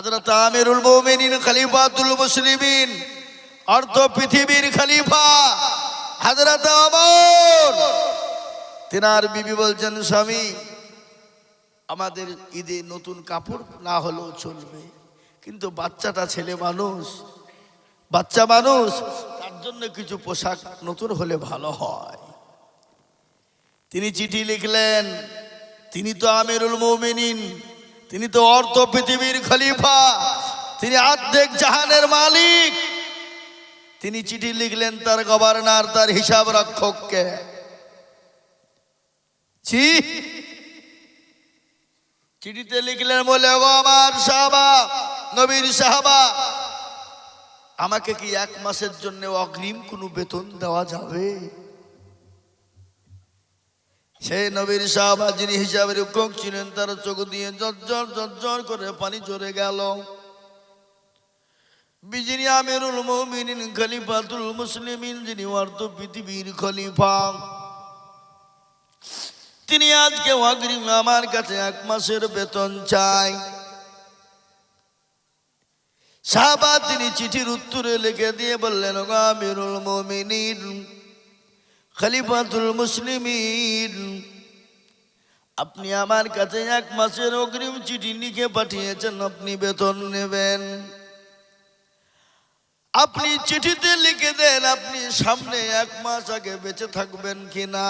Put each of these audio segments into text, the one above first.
হাজরত আমিরুল মোমিনিন, খলিফাতুল মুসলিমিন অর্থ পৃথিবীর খলিফা হাজরত অমর তিনার বিবি বলছেন, স্বামী, আমাদের ঈদে নতুন কাপড় না হলেও চলবে। কিন্তু বাচ্চাটা ছেলে মানুষ, বাচ্চা মানুষ, তার জন্য কিছু পোশাক নতুন হলে ভালো হয়। তিনি চিঠি লিখলেন, তিনি তো আমিরুল মৌমিনিন তিনি তো অর্থ পৃথিবীর খলিফা, তিনি অর্ধেক জাহানের মালিক। তিনি চিঠি লিখলেন তার গভর্নর, তার হিসাব রক্ষককে। চিঠিতে লিখলেন বলে আমার সাহাবা, নবীর সাহাবা, আমাকে কি এক মাসের জন্য অগ্রিম কোনো বেতন দেওয়া যাবে? সেই নবীর সাহাবা যিনি হিসাবের রক্ষক ছিলেন, তার চোখ দিয়ে জর্জর জর্জর করে পানি ঝরে গেল। বিজিনি আমিরুল মুমিনিন, খলিফাতুল মুসলিমিন, যিনি অর্থ পৃথিবীর খলিফা। তিনি আজকে অগ্রিম আমার কাছে এক মাসের বেতন চাই। সাহাবা তিনি চিঠির উত্তরে লিখে দিয়ে বললেন, "ওগো আমিরুল মুমিনিন খলিফাতুল মুসলিমিন, আপনি আমার কাছে এক মাসের অগ্রিম চিঠি লিখে পাঠিয়েছেন, আপনি বেতন নেবেন। আপনি চিঠিতে লিখে দেন, আপনি সামনে এক মাস আগে বেঁচে থাকবেন কিনা।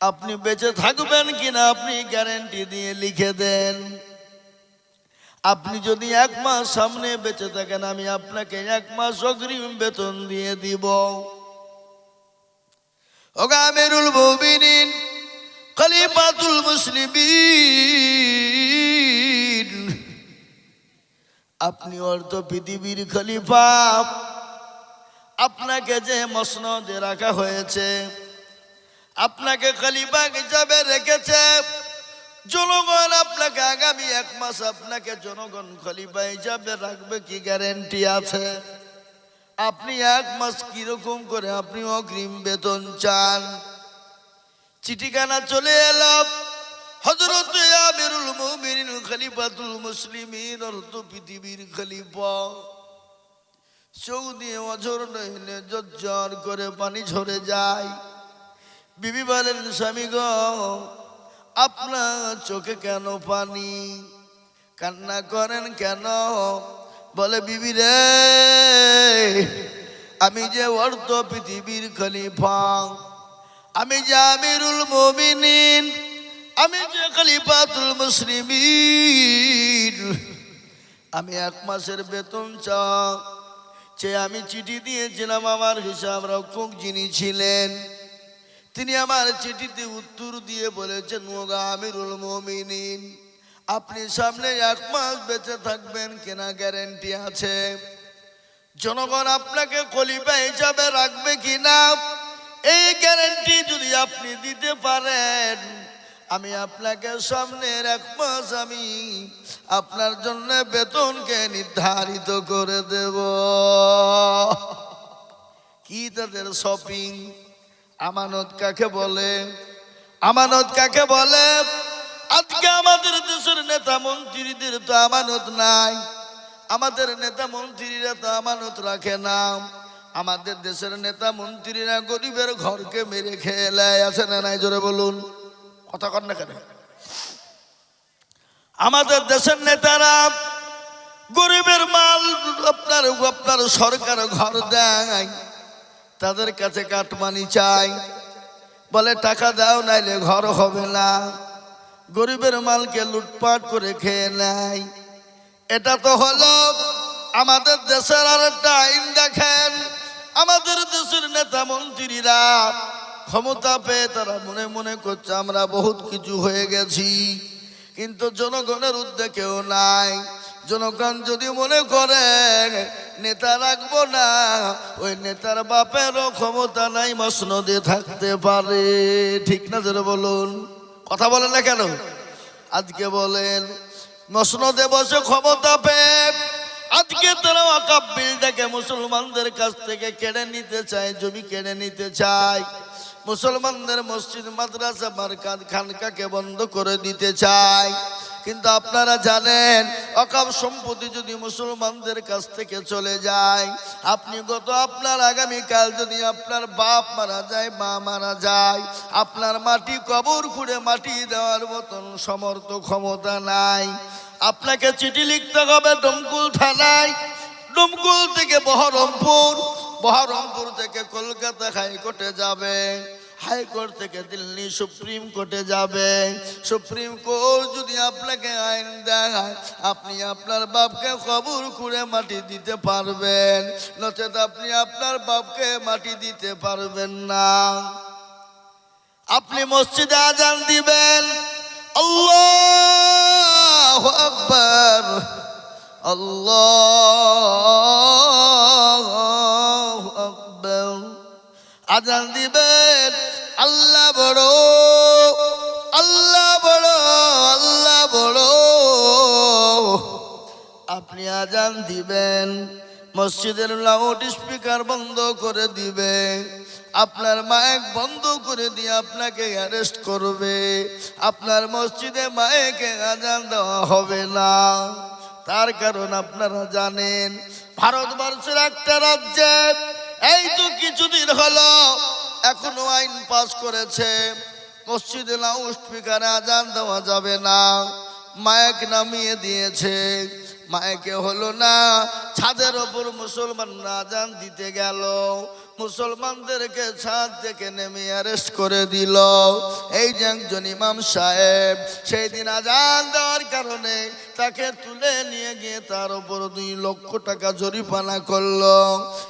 আপনি বেঁচে থাকবেন কিনা, আপনি গ্যারেন্টি দিয়ে লিখে দেন। আপনি যদি এক মাস সামনে বেঁচে থাকেন, আমি আপনাকে এক মাস অগ্রিম বেতন দিয়ে দিব। ওগামেরুল মুমিনিন, খলিফাতুল মুসলিমিন। আপনি অর্থ পৃথিবীর খলিফা, আপনাকে যে মসনদে রাখা হয়েছে, আপনাকে খলিফা হিসাবে রেখেছে, জনগণ আপনাকে আগামী এক মাস আপনাকে জনগণ খলিফা হিসাবে রাখবে, কি গ্যারেন্টি আছে? আপনি এক মাস কীরকম করে আপনি অগ্রিম বেতন চান? চিঠিখানা চলে এলো। হজরত আমিরুল মুমিনিন, খলিফাতুল মুসলিমিন অর্থ পৃথিবীর খলিফা। সৌদি অঝর নইলে জর্জর করে পানি ঝরে যায়। বিবি বলেন, স্বামী গো, আপনার চোখে কেন পানি? কান্না করেন কেন? বলে, বিবি রে, আমি যে অর্থ পৃথিবীর খলিফা, আমি যে আমিরুল মমিনিন, আমি যে খলিফাতুল মুসলিমিন, আমি এক মাসের বেতন চা যে আমি চিঠি দিয়েছিলাম, আমার হিসাব রক্ষক যিনি ছিলেন, তিনি আমার চিঠিতে উত্তর দিয়ে বলেছেন মোগা আমিরুল মমিনিন আপনি সামনে এক মাস বেঁচে থাকবেন, কিনা গ্যারেন্টি আছে। জনগণ আপনাকে কলিপা হিসাবে রাখবে কিনা, এই গ্যারেন্টি যদি আপনি দিতে পারেন, আমি আপনাকে সামনের এক মাস আমি আপনার জন্য বেতনকে নির্ধারিত করে দেব। কি তাদের শপিং আমানত কাকে বলে? আমানত কাকে বলে? আজকে আমাদের দেশের নেতা মন্ত্রীদের তো আমানত নাই। আমাদের নেতা মন্ত্রীরা তো আমানত রাখে না। আমাদের দেশের নেতা মন্ত্রীরা গরিবের ঘরকে মেরে খেয়ে আছে না নাই? জোরে বলুন। কথা কর না কেন? আমাদের দেশের নেতারা গরিবের মাল আপনার আপনার সরকার ঘর দেয়। তাদের কাছে কাটমানি চাই। বলে, টাকা দাও, নাইলে ঘর হবে না। গরিবের মালকে লুটপাট করে খেয়ে নেয়। এটা তো হলো আমাদের দেশের আর একটা আইন দেখেন। আমাদের দেশের নেতা মন্ত্রীরা ক্ষমতা পেয়ে তারা মনে মনে করছে, আমরা বহুত কিছু হয়ে গেছি। কিন্তু জনগণের উদ্যোগেও নাই। জনগণ যদি মনে করে, নেতা রাখব না, ওই নেতার বাপেরও ক্ষমতা নাই, মসনদে থাকতে পারে। ঠিক না যেন বলুন। কথা বলেন না কেন? আজকে বলেন, মসনদে বসে ক্ষমতা পেয়ে আজকে তারা ওয়াকাব মুসলমানদের কাছ থেকে কেড়ে নিতে চায়, জমি কেড়ে নিতে চায়, মুসলমানদের মসজিদ, মাদ্রাসা মার্কাত খানকাকে বন্ধ করে দিতে চায় কিন্তু আপনারা জানেন, অকাম সম্পত্তি যদি মুসলমানদের কাছ থেকে চলে যায়, আপনি গত আপনার আগামীকাল যদি আপনার বাপ মারা যায়, মা মারা যায়, আপনার মাটি কবর খুঁড়ে মাটি দেওয়ার মতন সমর্থ ক্ষমতা নাই। আপনাকে চিঠি লিখতে হবে ডমকুল থানায়। ডমকুল থেকে বহরমপুর বহরমপুর থেকে কলকাতা হাইকোর্টে যাবে হাইকোর্ট থেকে দিল্লি সুপ্রিম কোর্টে যাবে। সুপ্রিম কোর্ট যদি আপনাকে আইন দেয় আপনি আপনার বাপকে কবর করে মাটি দিতে পারবেন। নচেত আপনি আপনার বাপকে মাটি দিতে পারবেন না। আপনি মসজিদে আজান দিবেন। আল্লাহ আকবর। আল্লাহ আকবর। আজান দিবেন। আল্লাহ বড় আল্লাহ বড় আল্লাহ বড়। আপনি আজান দিবেন, মসজিদের লাউড স্পিকার বন্ধ করে দিবে। আপনার মায়েক বন্ধ করে দিয়ে আপনাকে অ্যারেস্ট করবে। আপনার মসজিদে মায়েকে আজান দেওয়া হবে না। তার কারণ আপনারা জানেন, ভারতবর্ষের একটা রাজ্যে এই তো কিছুদিন হলো এখনও আইন পাস করেছে। মসজিদে লাউড স্পিকারে আজান দেওয়া যাবে না। মায়েক নামিয়ে দিয়েছে। মায়েকে হলো না, ছাদের ওপর মুসলমানরা আজান দিতে গেল। মুসলমানদেরকে ছাদ থেকে নেমে অ্যারেস্ট করে দিল। এই যে একজন ইমাম সাহেব, সেই দিন আজান দেওয়ার কারণে তাকে তুলে নিয়ে গিয়ে তার উপর দুই লক্ষ টাকা জরিমানা করল।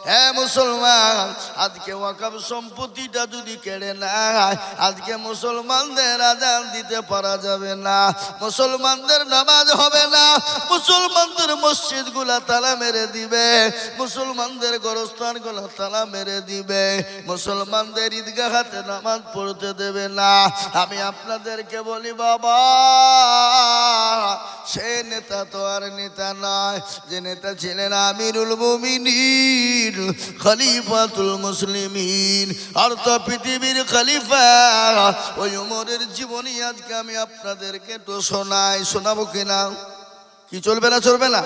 হ্যাঁ মুসলমান, আজকে ওয়াকাব সম্পত্তিটা যদি কেড়ে নেয়, আজকে মুসলমানদের আজান দিতে পারা যাবে না। মুসলমানদের নামাজ হবে না। মুসলমানদের মসজিদগুলা তালা মেরে দিবে। মুসলমানদের গোরস্থানগুলা তালা মেরে দিবে। মুসলমানদের ঈদগাহ হাতে নামাজ পড়তে দেবে না। আমি আপনাদেরকে বলি, বাবা, সে নেতা তো আর নেতা নয় যে নেতা ছিলেন আমিরুল মুমিনিন, খলিফাতুল মুসলিমিন। অর্থ পৃথিবীর খলিফা। ওই উমরের জীবনী আজকে আমি আপনাদেরকে তো শোনাই, শোনাবো কিনা? কি চলবে না চলবে না?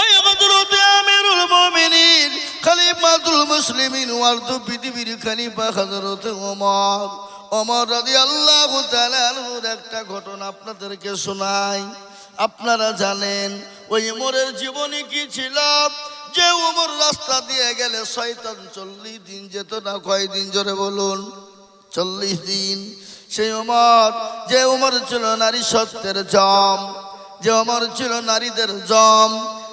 ওই হযরত আমিরুল মুমিনিন, খলিফাতুল মুসলিমিন ওয়ার্দ পৃথিবীর খলিফা হযরত ওমর ওমর রাদিয়াল্লাহু আল্লাহ একটা ঘটনা আপনাদেরকে শোনাই। আপনারা জানেন, ওই ওমরের জীবনী কি ছিল? যে উমর রাস্তা দিয়ে গেলে শয়তান চল্লিশ দিন যেত না, কয়দিন জোরে বলুন? চল্লিশ দিন। সেই উমর যে উমর ছিল নারী সত্যের জম, যে অমর ছিল নারীদের জম,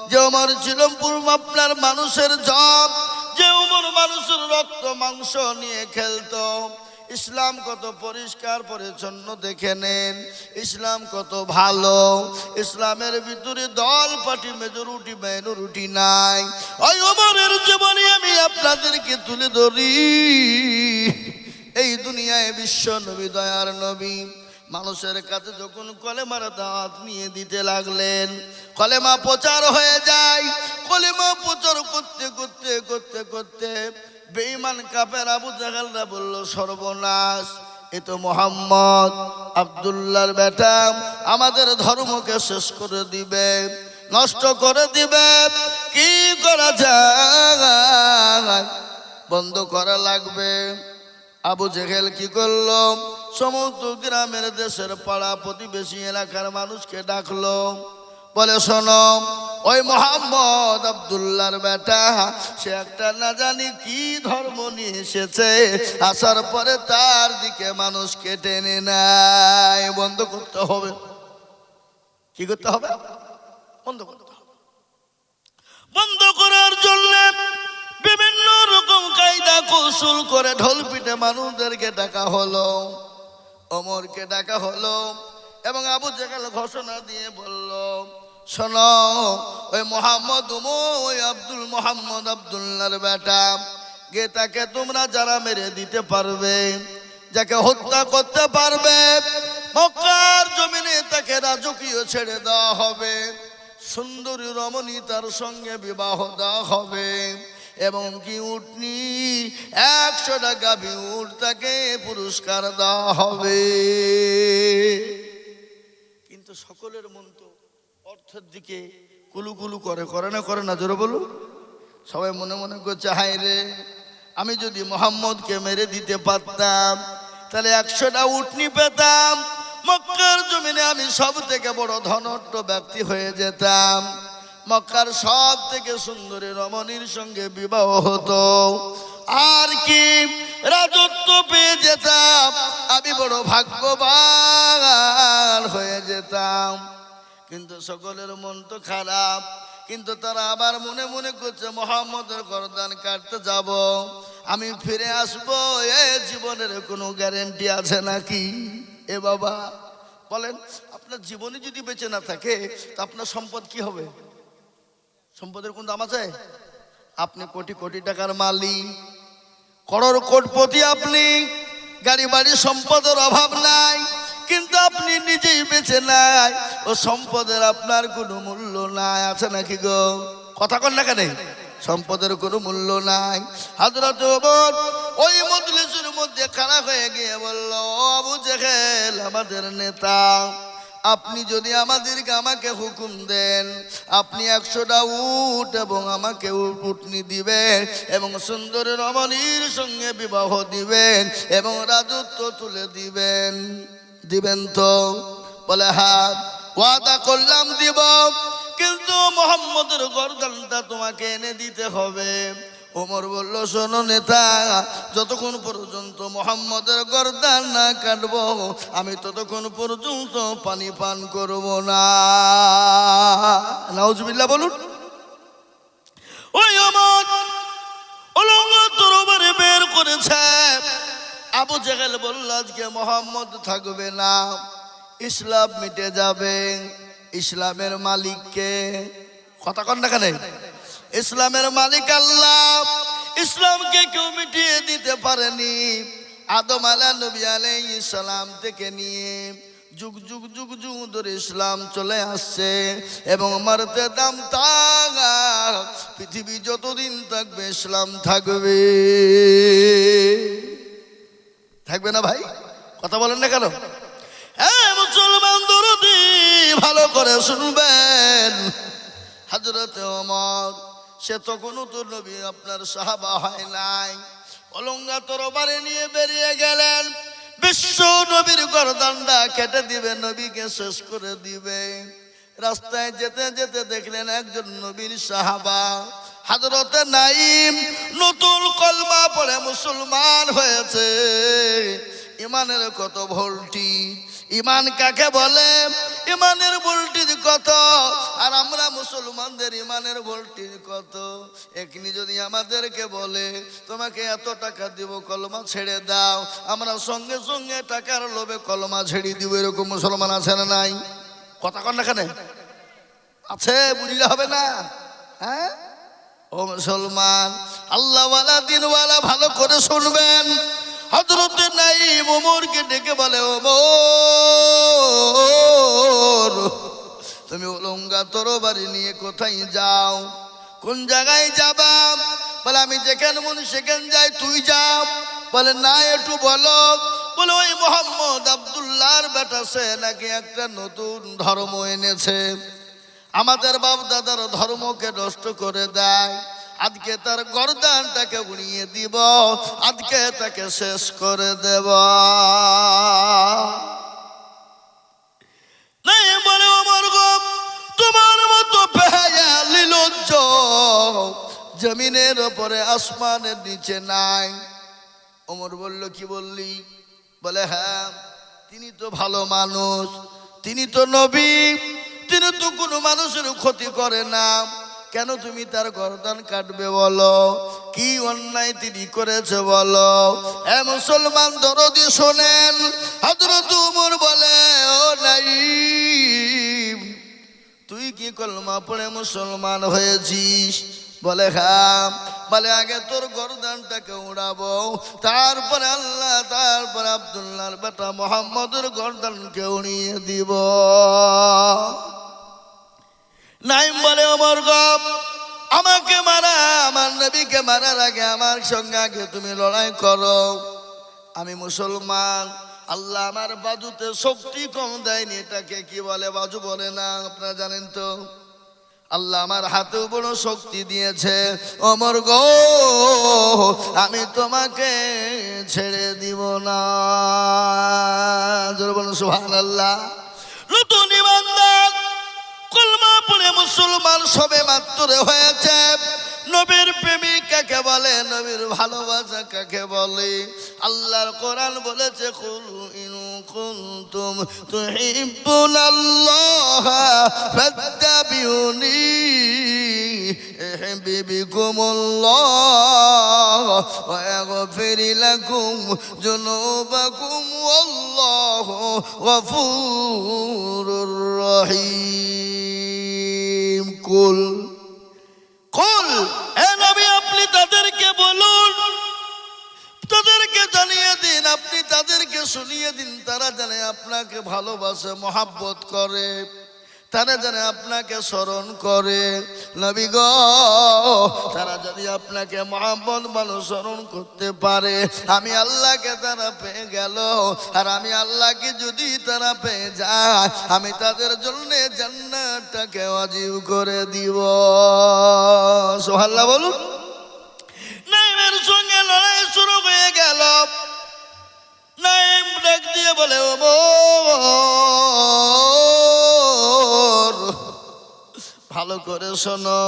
যে অমর ছিল পূর্ব আপনার মানুষের জম, যে উমর মানুষের রক্ত, মাংস নিয়ে খেলতো। ইসলাম কত পরিষ্কার, পরিচ্ছন্ন দেখে নেন। ইসলাম কত ভালো। ইসলামের ভিতরে দল পার্টি মেজরিটি মাইনরিটি নাই। ওই ওমরের জীবনে আমি আপনাদেরকে তুলে ধরি। এই দুনিয়ায় বিশ্ব নবী, দয়ার নবী। মানুষের কাছে যখন কলেমার দাঁত নিয়ে দিতে লাগলেন, কলেমা প্রচার হয়ে যায়। কলেমা প্রচার করতে করতে করতে করতে বেঈমান কাপের আবু জাহালরা বলল, সর্বনাশ, এ তো মোহাম্মদ আবদুল্লাহর বেটা, আমাদের ধর্মকে শেষ করে দিবে, নষ্ট করে দিবে। কি করা যায়? বন্ধ করা লাগবে। আবু জেহেল কি করল? সমস্ত গ্রামের দেশের পাড়া প্রতিবেশী এলাকার মানুষকে ডাকলো। বলে, শোনো ওই মোহাম্মদ আবদুল্লার বেটা, সে একটা না জানি কি ধর্ম নিয়ে এসেছে। আসার পরে তার দিকে মানুষকে টেনে নেয়। বন্ধ করতে হবে। কি করতে হবে? বন্ধ করতে হবে। বন্ধ করার জন্য বিভিন্ন রকম কায়দা কৌশল করে ঢোল পিটে মানুষদেরকে ডাকা হলো অমরকে ডাকা হলো, এবং আবু জেগাল ঘোষণা দিয়ে বলল শোনো, ওই মোহাম্মদ ওই আব্দুল মোহাম্মদ আবদুল্লার বেটা। গে তাকে তোমরা যারা মেরে দিতে পারবে, যাকে হত্যা করতে পারবে, মক্কার জমিনে তাকে রাজকীয় ছেড়ে দেওয়া হবে। সুন্দরী রমণী তার সঙ্গে বিবাহ দেওয়া হবে। এবং কি উঠনি একশো টাকা উঠ তাকে পুরস্কার দেওয়া হবে। কিন্তু সকলের মন অর্থের দিকে কুলু কুলু করে করে না করে না, জোরে বলু সবাই মনে মনে করছে হাই রে, আমি যদি মোহাম্মদকে মেরে দিতে পারতাম, তাহলে একশোটা উটনি পেতাম, মক্কার জমিনে আমি সব থেকে বড় ধনট্ট ব্যক্তি হয়ে যেতাম। মক্কার সব থেকে সুন্দরী রমণীর সঙ্গে বিবাহ হতো। আর কি রাজত্ব পেয়ে যেতাম, আমি বড় ভাগ্যবান হয়ে যেতাম। কিন্তু সকলের মন তো খারাপ, কিন্তু তারা আবার মনে মনে করছে, মোহাম্মদের গরদান কাটতে যাব, আমি ফিরে আসব, এ জীবনের কোনো গ্যারেন্টি আছে নাকি? এ বাবা, বলেন, আপনার জীবনে যদি বেঁচে না থাকে, তা আপনার সম্পদ কি হবে? সম্পদের কোন দাম আছে? আপনি কোটি কোটি টাকার মালিক করোর কোটপতি আপনি, গাড়ি বাড়ি সম্পদের অভাব নাই কিন্তু আপনি নিজেই বেঁচে নাই। ও সম্পদের আপনার কোনো মূল্য নাই। আছে নাকি গো? কথা কন না কেন? সম্পদের কোনো মূল্য নাই। হাজরত ওই মজলিসের মধ্যে খাড়া হয়ে গিয়ে বলল, "ও আবু জেহেল, আমাদের নেতা, আপনি যদি আমাদেরকে আমাকে হুকুম দেন, আপনি একশোটা উট এবং আমাকে উটনি দিবেন এবং সুন্দর রমণীর সঙ্গে বিবাহ দিবেন এবং রাজত্ব তুলে দিবেন। দিবেন তো? বলে হ্যাঁ ওয়াদা করলাম দিব, কিন্তু মোহাম্মদের গরদানটা তোমাকে এনে দিতে হবে। ওমর বলল, শোনো নেতা, যতক্ষণ পর্যন্ত মোহাম্মদের গরদান না কাটবো, আমি ততক্ষণ পর্যন্ত পানি পান করব না। নাউজুবিল্লাহ বলুন। ওই আমার অলঙ্গ তরবারে বের করেছে। আবু জেহেল বলল, আজকে মোহাম্মদ থাকবে না। ইসলাম মিটে যাবে। ইসলামের মালিককে কথা কন না কেন? ইসলামের মালিক আল্লাহ। ইসলামকে কেউ মিটিয়ে দিতে পারেনি। আদম আলা নবী আলাইহিস সালাম থেকে নিয়ে যুগ যুগ যুগ যুগ ধরে ইসলাম চলে আসছে এবং মারতে দাম তাগা। পৃথিবী যতদিন থাকবে ইসলাম থাকবে। থাকবে না ভাই? কথা বলেন না কেন? হ্যাঁ মুসলমান দরদি, ভালো করে শুনবেন। হাজরতে ওমর, সে তখনও তো নবী, আপনার সাহাবা হয় নাই। অলঙ্গা তরবারে নিয়ে বেরিয়ে গেলেন। বিশ্ব নবীর গরদান্ডা কেটে দিবে, নবীকে শেষ করে দিবে। রাস্তায় যেতে যেতে দেখলেন একজন নবীর সাহাবা হাজরতে নাইম নতুন কলমা পড়ে মুসলমান হয়েছে। ইমানের কত ভোল্টি? ইমান কাকে বলে? ইমানের ভোল্টির কত? আর আমরা মুসলমানদের ইমানের ভোল্টির কত? এখনি যদি আমাদেরকে বলে, তোমাকে এত টাকা দিব, কলমা ছেড়ে দাও। আমরা সঙ্গে সঙ্গে টাকার লোভে কলমা ছেড়ে দিব। এরকম মুসলমান আছে না নাই? কথা কন কেন আছে, বুঝলে হবে না? হ্যাঁ? ও মুসলমান, আল্লাহওয়ালা দিনওয়ালা ভালো করে শুনবেন। হজরতে নাই মোমরকে ডেকে বলে ওমর তুমি ওলঙ্গা তরবারি নিয়ে কোথায় যাও? কোন জায়গায় যাবা? বলে, আমি যেখানে মনে সেখানে যাই, তুই যাও বলে, না, একটু বলো। বলে, ওই মোহাম্মদ আবদুল্লাহর বেটা, সে নাকি একটা নতুন ধর্ম এনেছে। আমাদের বাপ দাদার ধর্মকে নষ্ট করে দেয়। আজকে তার গরদানটাকে উড়িয়ে দিব, আজকে তাকে শেষ করে দেব। তোমার মতো জমিনের ওপরে, আসমানের নিচে নাই। ওমর বলল, কি বললি? বলে হ্যাঁ তিনি তো ভালো মানুষ, তিনি তো নবী। তিনি তো কোনো মানুষের ক্ষতি করে না। কেন তুমি তার গরদান কাটবে বলো? কি অন্যায় তিনি করেছে বলো? এ মুসলমান দরদি শোনেন হজরত উমর বলে, ও নাই তুই কি কলমা পড়ে মুসলমান হয়েছিস? বলে হ্যাঁ। বলে, আগে তোর গরদানটাকে উড়াবো। তারপরে আল্লাহ, তারপরে আব্দুল্লাহর বেটা মোহাম্মদের গরদানকে উড়িয়ে দিব। নাইম বলে অমর গপ আমাকে মারা, আমার নবীকে মারার আগে আমার সঙ্গে আগে তুমি লড়াই করো। আমি মুসলমান, আল্লাহ আমার বাজুতে শক্তি কম দেয়নি, এটাকে কি বলে, বাজু বলে না, আপনারা জানেন তো? আল্লাহ আমার হাতেও বড় শক্তি দিয়েছে। অমর গো আমি তোমাকে ছেড়ে দিব না। বলুন সুহান আল্লাহ নতুন ইমানদার কলমা মুসলমান সবে মাত্র হয়েছে। নবীর প্রেমিক কাকে বলে? নবীর ভালোবাসা কাকে বলে? আল্লাহর কোরআন বলেছে, কুল ইনু কুনতুম তুহিব্বুন আল্লাহ ফাত্তাবিউনি ইহবিবিকুমুল্লাহ ওয়া ইয়াগফির লাকুম যুনুবাকুম ওয়াল্লাহু গফুরুর রহিম। কুল। কুল, এ আপনি তাদেরকে বলুন। তাদেরকে জানিয়ে দিন, আপনি তাদেরকে শুনিয়ে দিন, তারা জানে আপনাকে ভালোবাসে, মহাব্বত করে। তারা জানে আপনাকে স্মরণ করে। নবী গো, তারা যদি আপনাকে মহাব্বত ভালো স্মরণ করতে পারে। আমি আল্লাহকে তারা পেয়ে গেল, আর আমি আল্লাহকে যদি তারা পেয়ে যায়, আমি তাদের জন্যে জান্নাতটাকে অজীব করে দিব। সোহাল্লা বলুন। নাইমের সঙ্গে লড়াই শুরু হয়ে গেল। নাইম ডাক দিয়ে বলে ও ভালো করে শোনো,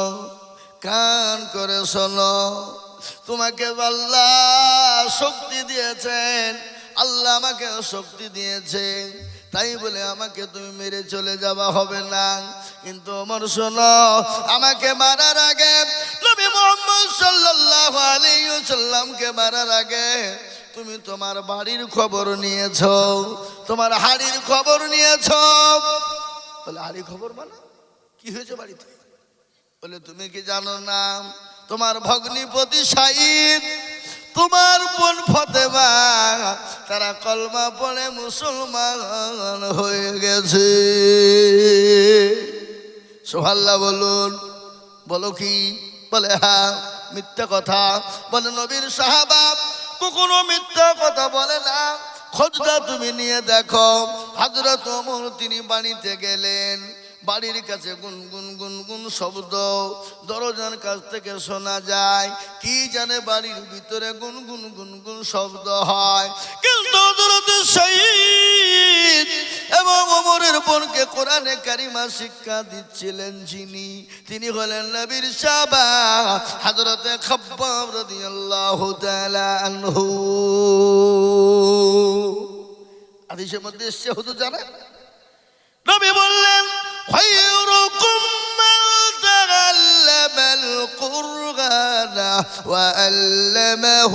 কান করে শোনো। তোমাকে আল্লাহ শক্তি দিয়েছেন, আল্লাহ আমাকে শক্তি দিয়েছেন। তাই বলে আমাকে তুমি মেরে চলে যাওয়া হবে না। কিন্তু আমার শোনো, আমাকে মারার আগে নবী মোহাম্মদ সাল্লাল্লাহু আলাইহি ওয়াসাল্লামকে মারার আগে তুমি তোমার বাড়ির খবর নিয়েছো, তোমার হাড়ির খবর নিয়েছো। বলে হাড়ি খবর মানে? কি হয়েছে বাড়িতে? বলে, তুমি কি জানো না, তোমার ভগ্নিপতি সাইদ, তোমার বোন ফতেমা, তারা কলমা পড়ে মুসলমান হয়ে গেছে। সোহাল্লা বলুন, বলো কি? বলে হ্যাঁ মিথ্যা কথা। বলে, নবীর সাহাবা কখনো মিথ্যা কথা বলে না। খোঁজটা তুমি নিয়ে দেখো। হাজরত তিনি বাড়িতে গেলেন। বাড়ির কাছে গুন গুন গুন গুন শব্দ, দরজার কাছ থেকে শোনা যায়, কি জানে বাড়ির ভিতরে গুন গুন গুন গুন শব্দ হয়। কিন্তু এবং ওমরের বোনকে কোরআনে কারিমা শিক্ষা দিচ্ছিলেন যিনি, তিনি হলেন নবীর সাবা হযরতে খাব্বাব হাদিসের মধ্যে এসছে, হুজুর জানেন? নবী বললেন خيركم من تعلم القرآن وعلمه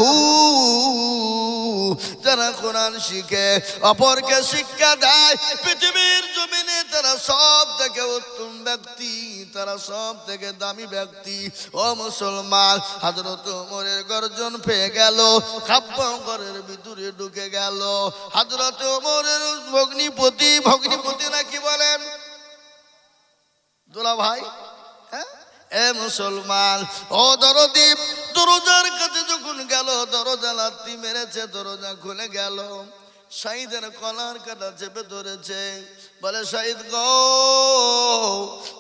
যারা কোরআন শিখে অপরকে শিক্ষা দেয় পৃথিবীর জমিনে তারা সব থেকে উত্তম ব্যক্তি তারা সব থেকে দামি ব্যক্তি ও মুসলমান হাজরত ওমরের গর্জন পেয়ে গেল খাব্বাঙ্গরের ভিতরে ঢুকে গেল হাজরত ওমরের ভগ্নিপতি ভগ্নিপতি নাকি বলেন দোলা ভাই হ্যাঁ? এ মুসলমান, ও দরদীপ দরজার কাছে যখন গেল, দরজা লাত্তি মেরেছে, দরজা খুলে গেল। সাইদের কলার কাটা চেপে ধরেছে। বলে সাইদ গো,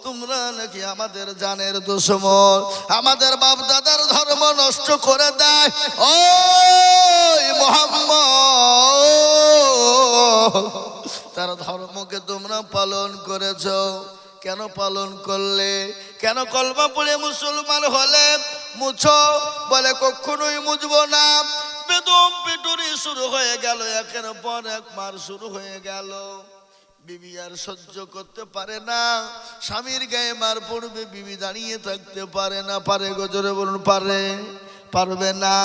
তোমরা নাকি আমাদের জানের দুশ্মন? আমাদের বাপ দাদার ধর্ম নষ্ট করে দেয়। ও মোহাম্মদ, তার ধর্মকে তোমরা পালন করেছ। কেন পালন করলে? কেন কলমা পড়ে মুসলমান হলে? মুছো, বলে কখনোই মুছবো না। বেদম পিটুরি শুরু হয়ে গেল, একের পর এক মার শুরু হয়ে গেল। বিবি আর সহ্য করতে পারে না। স্বামীর গায়ে মার পড়বে, বিবি দাঁড়িয়ে থাকতে পারে না। পারে গজরে বলুন, পারে? পারবে না।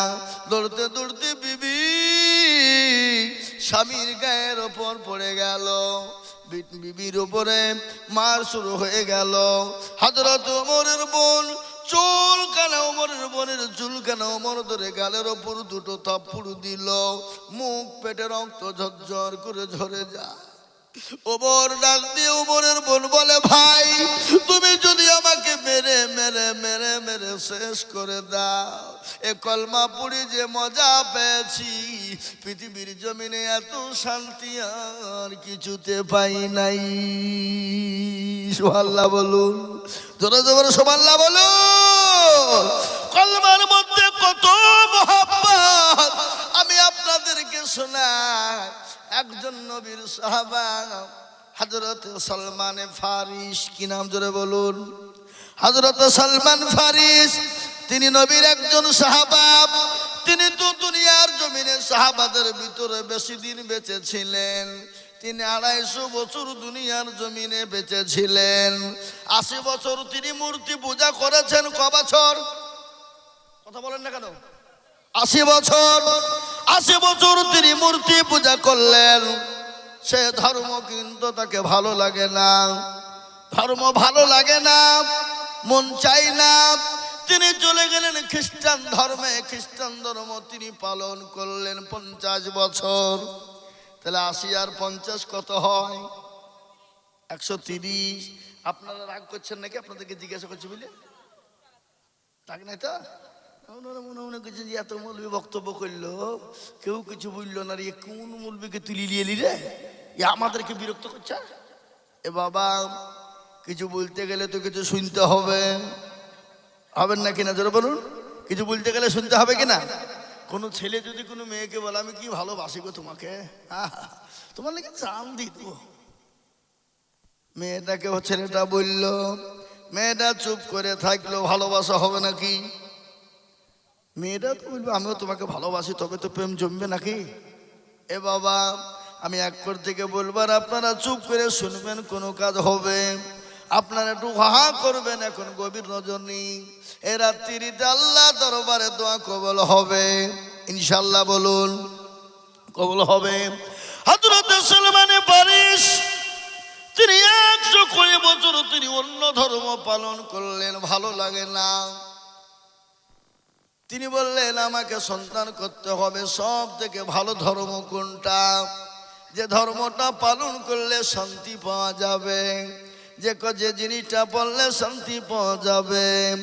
দৌড়তে দৌড়তে বিবি স্বামীর গায়ের ওপর পড়ে গেল। বিবির উপরে মার শুরু হয়ে গেল। হাজরত ওমরের বোন, চুল কানা ওমরের বোনের চুল কানা ওমর ধরে গালের ওপর দুটো থাপ্পড় দিল। মুখ পেটে রক্ত ঝরঝর করে ঝরে যায়। ওমর ডাক দিয়ে ওমরের বোন বলে, ভাই, তুমি যদি আমাকে মেরে মেরে মেরে মেরে শেষ করে দাও, এ কলমা পুরি যে মজা পেয়েছি, পৃথিবীর জমিনে এত শান্তি আর কিছুতে পাই নাই। সোহাল্লা বলুন, জোরে জোরে সোমাল্লা বলুন, কলমার মধ্যে কত মহাব্বত, আমি আপনাদেরকে শোনাই একজন নবীর সাহাবা হজরত সলমান ফারিস, কি নাম জোরে বলুন? হজরত সলমান ফারিস, তিনি নবীর একজন সাহাবাব তিনি তো দুনিয়ার জমিনে সাহাবাদের ভিতরে বেশি দিন বেঁচে ছিলেন তিনি আড়াইশো বছর দুনিয়ার জমিনে বেঁচে ছিলেন আশি বছর তিনি মূর্তি পূজা করেছেন, ক বছর? কথা বলেন না কেন? আশি বছর আশি বছর তিনি মূর্তি পূজা করলেন। সে ধর্ম কিন্তু তাকে ভালো লাগে না। ধর্ম ভালো লাগে না, মন চাই না। তিনি চলে গেলেন খ্রিস্টান ধর্মে। খ্রিস্টান ধর্ম তিনি পালন করলেন পঞ্চাশ বছর। তাহলে আশি আর পঞ্চাশ কত হয়? একশো তিরিশ। আপনারা রাগ করছেন নাকি? আপনাদেরকে জিজ্ঞাসা করছি বুঝলে রাগ নাই তো? ওনারা মনে মনে করছে যে এত মৌলবী বক্তব্য করল, কেউ কিছু বলল না রে কোন মৌলবীকে তুলি নিয়ে এলি রে? আমাদেরকে বিরক্ত করছে? এ বাবা, কিছু বলতে গেলে তো কিছু শুনতে হবে। হবেন না কিনা? জোরে বলুন। কিছু বলতে গেলে শুনতে হবে কিনা? কোনো ছেলে যদি কোনো মেয়েকে বলে, আমি কি ভালোবাসি গো তোমাকে? তোমার নাকি চান দিত। মেয়েটাকে ছেলেটা বলল, মেয়েটা চুপ করে থাকল ভালোবাসা হবে নাকি? মেয়েটা তো বলবে, আমিও তোমাকে ভালোবাসি, তবে তো প্রেম জমবে নাকি? এ বাবা, আমি এক কর থেকে বলবার আপনারা চুপ করে শুনবেন, কোনো কাজ হবে। আপনারা একটু হাহা করবেন, এখন গভীর নজনী এ রাত্রিতে আল্লাহ দরবারে দোয়া কবল হবে। ইনশাল্লাহ বলুন, কবল হবে। সলমানে পারিস তিনি একশো কুড়ি বছর তিনি অন্য ধর্ম পালন করলেন, ভালো লাগে না। তিনি বললেন, আমাকে সন্তান করতে হবে। সব থেকে ভালো ধর্ম কোনটা? যে ধর্মটা পালন করলে শান্তি পাওয়া যাবে। যে যে জিনিসটা পড়লে শান্তি পাওয়া যাবে।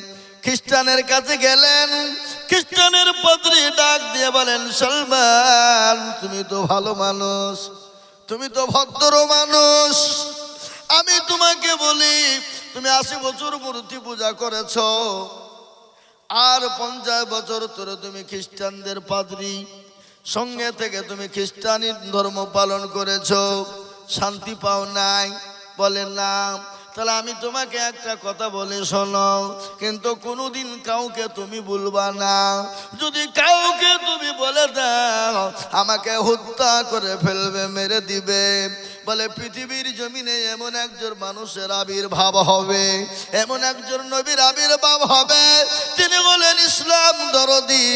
খ্রিস্টানের কাছে গেলেন। খ্রিস্টানের পাদ্রী ডাক দিয়ে বলেন, সলমান, তুমি তো ভালো মানুষ। তুমি তো ভদ্র মানুষ। আমি তোমাকে বলি, তুমি আশি বছর মূর্তি পূজা করেছ। আর পঞ্চাশ বছর ধরে তুমি খ্রিস্টানদের পাদ্রী। সঙ্গে থেকে তুমি খ্রিস্টানি ধর্ম পালন করেছ। শান্তি পাও নাই। বলে, না, তাহলে আমি তোমাকে একটা কথা বলে শোনো। কিন্তু কোনোদিন কাউকে তুমি বলবা না। যদি কাউকে তুমি বলে দাও, আমাকে হত্যা করে ফেলবে, মেরে দিবে। বলে, পৃথিবীর জমিনে এমন একজন মানুষের আবির্ভাব হবে, এমন একজন নবীর আবির্ভাব হবে। তিনি বলেন, ইসলাম দরদি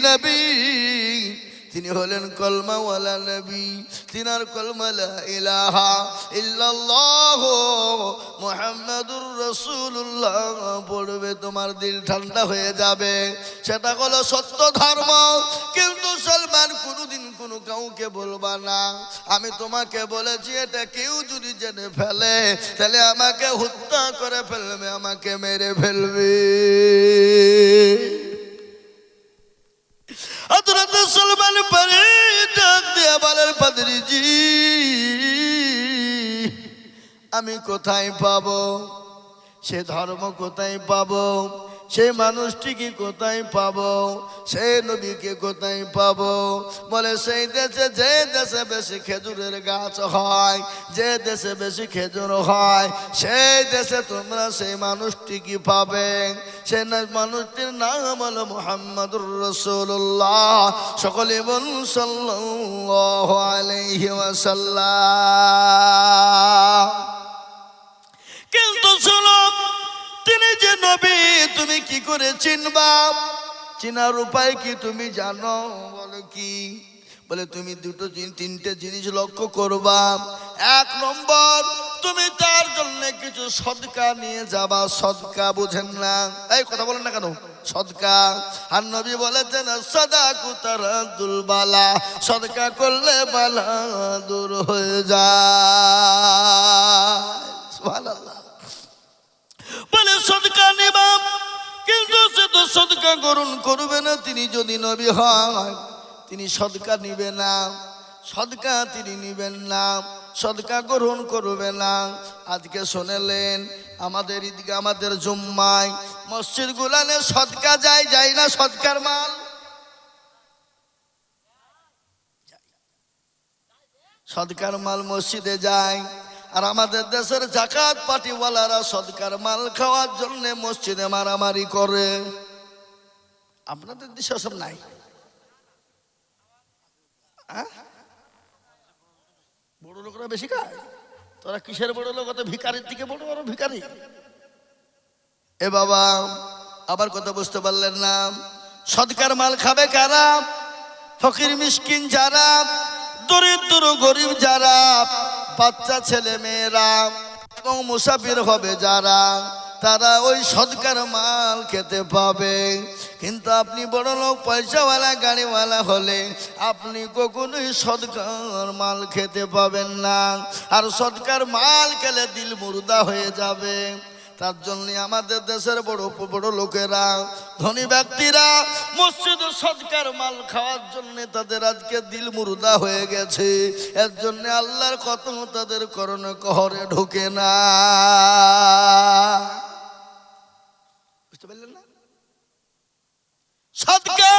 নবী। তিনি হলেন কলমাওয়ালা নবী। তিনার কলমালা ইলাহা ইল্লাল্লাহ মুহাম্মাদুর রাসূলুল্লাহ। পড়বে তোমার দিল ঠান্ডা হয়ে যাবে। সেটা হলো সত্য ধর্ম। কিন্তু সলমান কোনোদিন কোনো কাউকে বলবা না। আমি তোমাকে বলেছি, এটা কেউ যদি জেনে ফেলে, তাহলে আমাকে হত্যা করে ফেলবে, আমাকে মেরে ফেলবে। হজরত সলমান পরে ডাক দিয়া বলেন পাদরিজি আমি কোথায় পাবো? সে ধর্ম কোথায় পাবো? সেই মানুষটিকে কোথায় পাবো? সেই নবীকে কোথায় পাবো? বলে, সেই দেশে, যে দেশে বেশি খেজুরের গাছ হয়, যে দেশে বেশি খেজুর হয়, সেই দেশে তোমরা সেই মানুষটিকে পাবে? সে মানুষটির নাম হলো মোহাম্মদুর রসুল্লাহ সকলে বলুন, সাল্লাল্লাহু আলাইহি ওয়াসাল্লাম। নবী, তুমি কি করে চিনবা? চিনার উপায় কি তুমি জানো? বলো কি? বলে, তুমি দুটো তিনটে জিনিস লক্ষ্য করবা। এক নম্বর, তুমি তার জন্য কিছু সদকা নিয়ে যাবা। সদকা বুঝেন না। এই কথা বলেন না কেন? সদকা। আর নবী বলেছেন সদা কুতার দুলবালা সদকা করলে বালা দূর হয়ে যায়। সদকা গ্রহণ করবে না, তিনি যদি নবী হয়, তিনি সদকা নিবে না, সদকা তিনি নিবেন না, সদকা গ্রহণ করবে না। আজকে শোনালেন, আমাদের ঈদগা আমাদের জুম্মায় মসজিদ গুলানে সদকা যায় যায় না সদকার মাল? সদকার মাল মসজিদে যায়। আর আমাদের দেশের জাকাত পাটিওয়ালারা সদকার মাল খাওয়ার জন্য মসজিদে মারামারি করে। আপনাদের দেশে সব নাই। হ্যাঁ? বড় লোকরা বেশি খায়। তোরা কিসের বড় লোক? অত ভিকারির দিকে বড় বড় ভিকারি এ বাবা, আবার কথা বুঝতে পারলেন না। সদকার মাল খাবে কারা? ফকির, মিসকিন যারা? দরিদ্র, গরিব যারা? বাচ্চা, ছেলে, মেয়েরা? এবং মুসাফির হবে যারা? তারা ওই সৎকার মাল খেতে পাবে। কিন্তু আপনি বড় লোক, পয়সাওয়ালা, গাড়িওয়ালা হলে আপনি কখনোই সৎকার মাল খেতে পাবেন না। আর সৎকার মাল খেলে দিল মুর্দা হয়ে যাবে। তার জন্য আমাদের দেশের বড় বড় লোকেরা, ধনী ব্যক্তিরা মসজিদ সৎকার মাল খাওয়ার জন্য তাদের আজকে দিল মুর্দা হয়ে গেছে। এর জন্য আল্লাহর কত তাদের করণে কহরে ঢোকে না বুঝতে পারলেন না সদকা।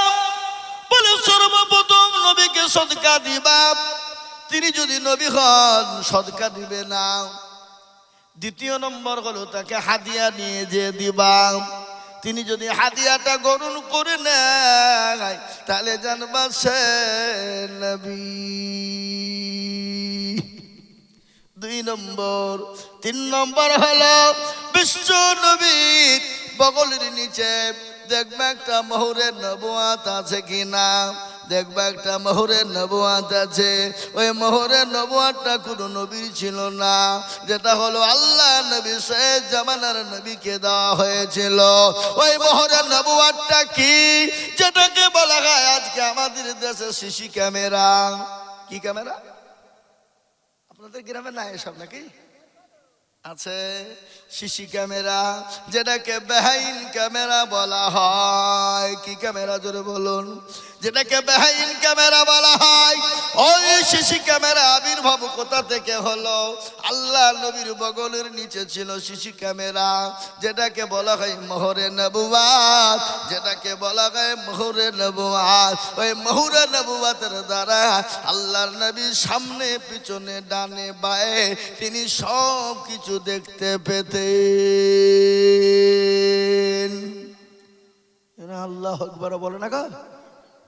বলে সর্বপ্রথম নবীকে সদকা দিবা। তিনি যদি নবী হন, সদকা দিবে না। দ্বিতীয় নম্বর হলো তাকে হাদিয়া নিয়ে যে দিবা। তিনি যদি হাদিয়াটা গ্রহণ করে নেয়, তাহলে জানবা সে নবী। দুই নম্বর। তিন নম্বর হলো বিশ্ব নবী বগলের নিচে দেখবে একটা মহুরের নবুয়াত আছে কি না দেখবে একটা মহুরের নবুয়াত আছে। ওই মহুরের নবুয়াতটা কোনো নবীর ছিল না। যেটা হলো আল্লাহ নবী শেষ জামানার নবীকে দেওয়া হয়েছিল। ওই মহরের নবুয়াতটা কি? যেটাকে বলা হয় আজকে আমাদের দেশে সিসি ক্যামেরা। কি ক্যামেরা? আপনাদের গ্রামে না এসব নাকি? আছে সিসি ক্যামেরা যেটাকে বেহাইন ক্যামেরা বলা হয়। কি ক্যামেরা জোরে বলুন? যেটাকে বেহাইন ক্যামেরা বলা হয়, ওই সিসি ক্যামেরা আবির্ভাব কোথা থেকে হলো? আল্লাহ নবীর বগলের নিচে ছিল সিসি ক্যামেরা, যেটাকে বলা হয় মোহরে নবুয়াত, যেটাকে বলা হয় মোহরে নবুয়াত। ওই মোহরে নবুয়াতের দ্বারা আল্লাহর নবীর সামনে, পিছনে, ডানে, বায়ে তিনি সব কিছু দেখতে পেতেন। আল্লাহ একবার বলে না গো?